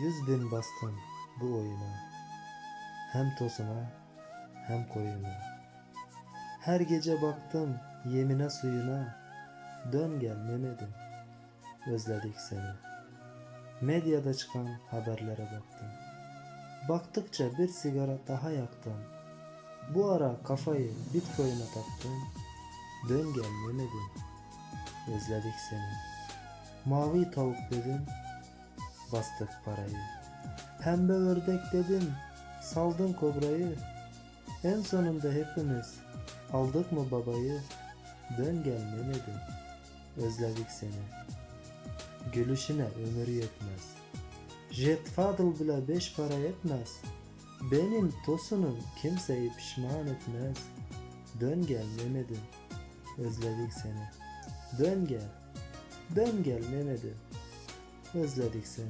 Yüz bin bastım bu oyuna. Hem tosuna hem koyuna. Her gece baktım yemine suyuna. Dön gel Mehmet'im. Özledik seni. Medyada çıkan haberlere baktım. Baktıkça bir sigara daha yaktım. Bu ara kafayı bitcoin'e taktım. Dön gel Mehmet'im. Özledik seni. Mavi tavuk dedim. Bastık parayı. Pembe ördek dedim. Saldın kobrayı. En sonunda hepimiz aldık mı babayı? Dön gel Mehmet'im. Özledik seni. Gülüşüne ömür yetmez. Jet Fadıl bile beş para etmez. Benim tosunum kimseyi pişman etmez. Dön gel Mehmet'im. Özledik seni. Dön gel. Dön gel Mehmet'im. Özledik seni.